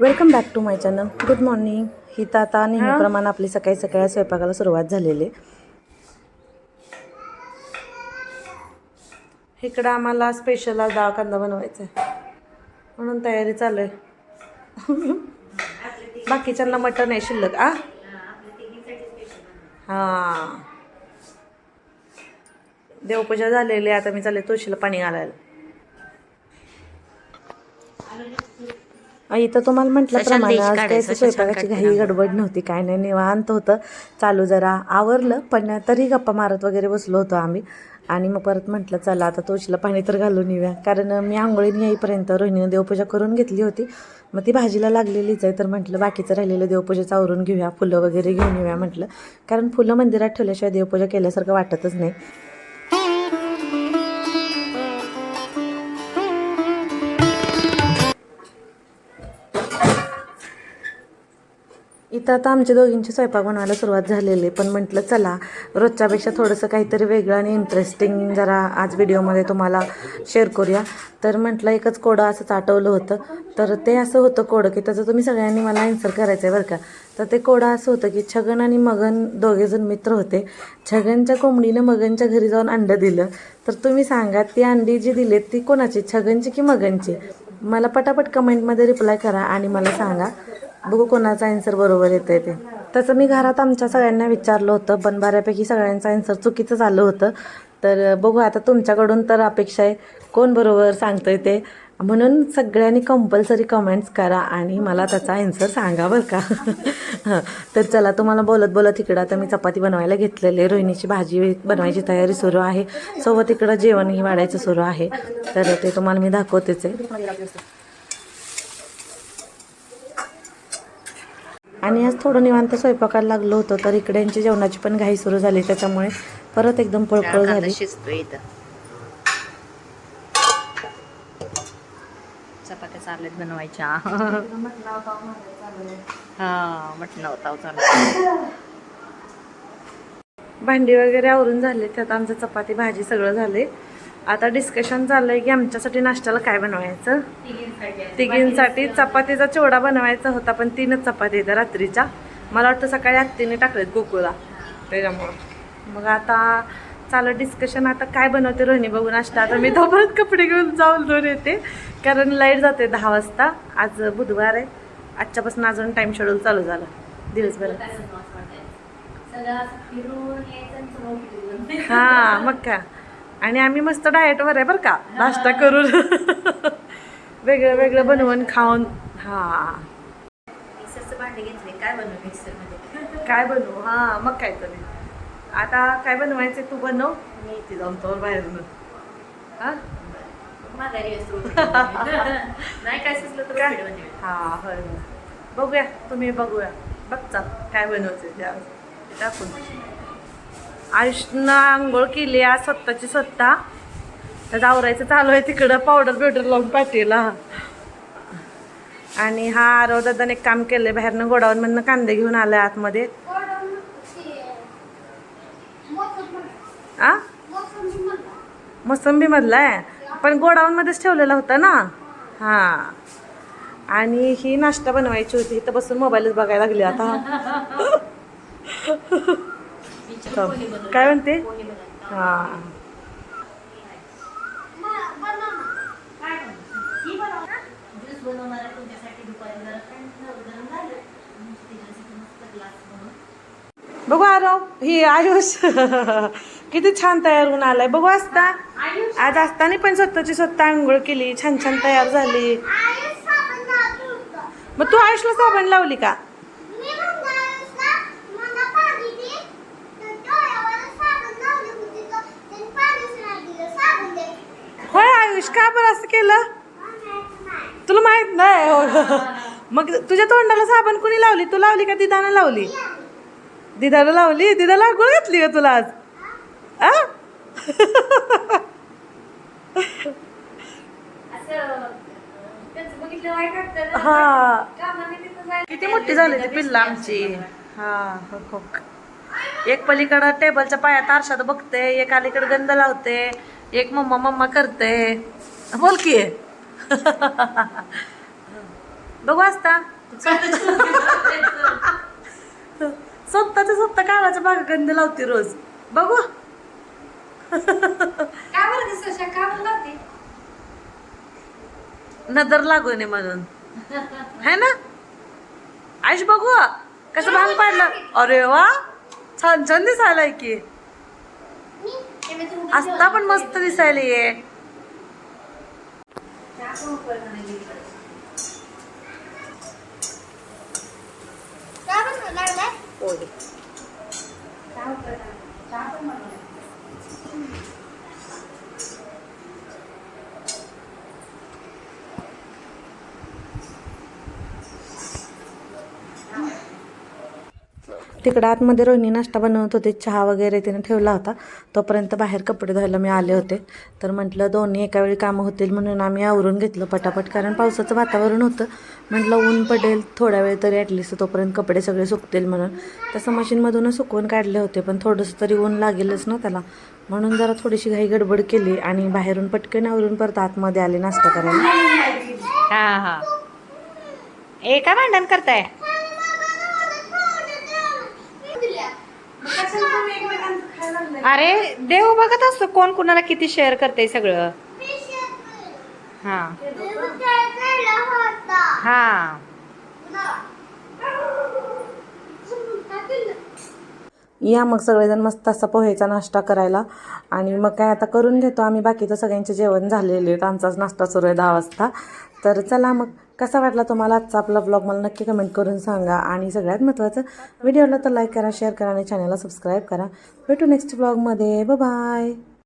Welcome back to my channel good morning ही तर आता नेहमीप्रमाणे आपली सकाळी सकाळी स्वयंपाकाला सुरुवात झालेली. आहे. इकडं आम्हाला स्पेशल आज डाळ कांदा बनवायचा आहे. म्हणून तयारी चालू आहे. बाकीच्यांना मटण आहे शिल्लक आ? हां. देवपूजा झालेली आहे आता मी चालले तुळशीला पाणी घालायला. इथं तुम्हाला म्हटल्याप्रमाणे आज काही स्वयंपाकाची घाई गडबड नव्हती काय नाही निवांत होतं. चालू जरा आवरलं पण तरी गप्पा मारत वगैरे बसलो होतो आम्ही. आणि मग परत म्हटलं चला आता तुळशीला पाणी तर घालून येऊया. कारण मी आंघोळीने येईपर्यंत रोहिणीनं देवपूजा करून घेतली होती. मग ती भाजीला लागलेलीच आहे तर म्हटलं बाकीचं राहिलेलं देवपूजेचं आवरून घेऊया फुलं वगैरे घेऊन येऊया म्हटलं. कारण फुलं मंदिरात ठेवल्याशिवाय देवपूजा केल्यासारखं वाटतच नाही. इथं आता आमच्या दोघींची स्वयंपाक बनवायला सुरुवात झालेली आहे. पण म्हटलं चला रोजच्यापेक्षा थोडंसं काहीतरी वेगळं आणि इंटरेस्टिंग जरा आज व्हिडिओमध्ये तुम्हाला शेअर करूया. तर म्हटलं एकच कोडं असं चाटवलं होतं. तर ते असं होतं कोडं की त्याचं तुम्ही सगळ्यांनी मला आन्सर करायचं आहे बरं का. तर ते कोडं असं होतं की छगन आणि मगन दोघेजण मित्र होते. छगनच्या कोंबडीनं मगनच्या घरी जाऊन अंडं दिलं. तर तुम्ही सांगा ती अंडी जी दिलीत ती कोणाची छगनची की मगनची? मला पटापट कमेंटमध्ये रिप्लाय करा आणि मला सांगा. बघू कोणाचा आन्सर बरोबर येतं आहे ते. तसं मी घरात आमच्या सगळ्यांना विचारलं होतं पण बऱ्यापैकी सगळ्यांचं आन्सर चुकीचं आलं होतं. तर बघू आता तुमच्याकडून तर अपेक्षा आहे कोण बरोबर सांगतंय ते. म्हणून सगळ्यांनी कंपल्सरी कमेंट्स करा आणि मला त्याचा आन्सर सांगा बरं का. तर चला तुम्हाला बोलत बोलत इकडं आता मी चपाती बनवायला घेतलेली रोहिणीची भाजी बनवायची तयारी सुरू आहे. सोबत इकडं जेवणही वाढायचं सुरू आहे. तर ते तुम्हाला मी दाखवतेच आहे. आणि आज थोडं निवांत स्वयंपाकाला लागलो होतं तर इकडे यांची जेवणाची पण घाई सुरू झाली त्याच्यामुळे परत एकदम पळपळ झाली. चपात्या बनवायच्या. हा मटण होता भांडी वगैरे आवरून झाले त्यात आमचं चपाती भाजी सगळं झाले आता डिस्कशन चाललंय की आमच्यासाठी नाश्त्याला काय बनवायचं? तिघींसाठी चपातीचा चिवडा बनवायचा होता पण तीनच चपाती येत्या रात्रीच्या. मला वाटतं सकाळी आत्तीने टाकलेत गोकुळला. त्याच्यामुळं. मग आता चालू डिस्कशन आता काय बनवते रोहिणी बघून नाश्ता. आता मी तोपर्यंत कपडे घेऊन जाऊन दोन येते कारण लाइट जाते दहा वाजता. आज बुधवार आहे. आजच्यापासून अजून टाईम शेड्यूल चालू झालं. दिवसभरात हा मग का आणि आम्ही मस्त डाएटवर आहे बरं का. नाश्ता करून. वेगळं वेगळं बनवून खाऊन. हा. मिक्सरचं भांडे घेतले. काय बनवू हा मग काय तरी आता काय बनवायचं तू बनव. मी येते जाऊन तोवर बाहेरून. हा? नाही काय सुचलं तर काय? video बनवेल. हा होय. बघूया. तुम्ही बघूया. बघचा काय बनवायचं त्या टाकून. आयुषनं आंघोळ केली आज स्वतःची स्वतः. तर आवरायचं चालू आहे तिकडं पावडर बिवडर लावून पाठीला. आणि हा आरव दादाने एक काम केलंय बाहेरनं गोडाऊनमधनं कांदे घेऊन आलाय आतमध्ये. आ? मोसंबी मधला आहे. पण गोडाऊनमध्येच ठेवलेला होता ना? हा. आणि ही नाश्ता बनवायची होती. इथं बसून मोबाईलच बघायला लागली आता. काय म्हणते? हा. बघू आरव ही आयुष. किती छान तयार होऊन आलाय. बघू असता आज असताना पण स्वतःची स्वतः आंघोळ केली. छान छान तयार झाली. मग तू आयुषला साबण लावली का होय आयुष का बरं असं केलं तुला माहीत नाही हो. मग तुझ्या तोंडाला साबण कुणी लावली? तू लावली का दिदानं लावली? दिदानं लावली? दिदाला गुळ घातली का तुला आज? आ? हा. किती मोठी झाली ती पिल्ला आमची. हा हो हो. एक पलीकडं टेबलच्या पायात आरशात बघते एक अलीकडे गंध लावते एक मम्मा मम्मा करते. बोल की. बघू असता. स्वतःच्या स्वतः कानाच्या बागा गंध लावते रोज. बघू. नजर लागू नये म्हणून. है ना? आयुष बघू. कसं भांग पाडलं. अरे वा. छान छान दिसायलाय की. हे आस्ता पण मस्त दिसायला ये चहा पण उकळत नाही गेली. चहा पण लागलाय? चहा उकळत नाही. चहा पण बनवलाय. तिकडं आतमध्ये रोहिणी नाश्ता बनवत होते. चहा वगैरे तिने ठेवला होता. तोपर्यंत बाहेर कपडे धुवायला मी आले होते. तर म्हटलं दोन्ही एका वेळी कामं होतील म्हणून आम्ही आवरून घेतलं पटापट. कारण पावसाचं वातावरण होतं. म्हटलं ऊन पडेल थोडा वेळ तरी ॲटलिस्ट तोपर्यंत कपडे सगळे सुकतील म्हणून. तसं मशीनमधूनच सुकवून काढले होते पण थोडंसं तरी ऊन लागेलच ना त्याला. म्हणून जरा थोडीशी घाई गडबड केली आणि बाहेरून पटकन आवरून परत आतमध्ये आले नाश्ता करायला. हा हा. एका भांडण करताय? अरे देव बघत असतो कोण कुणाला किती शेअर करते सगळं. हा. हा. या मग सगळेजण मस्त असा पोहेचा नाश्ता करायला. आणि मग काय आता करून घेतो. आम्ही बाकीचं सगळ्यांचे जेवण झालेले आहेत. आमचाच नाश्ता सुरू आहे दहा वाजता. तर चला मग. कसा वाटला तुम्हाला आजचा आपला ब्लॉग मला नक्की कमेंट करून सांगा. आणि सगळ्यात महत्त्वाचं व्हिडिओला तर लाईक करा शेअर करा आणि चॅनलला सबस्क्राईब करा. भेटू नेक्स्ट ब्लॉगमध्ये बाय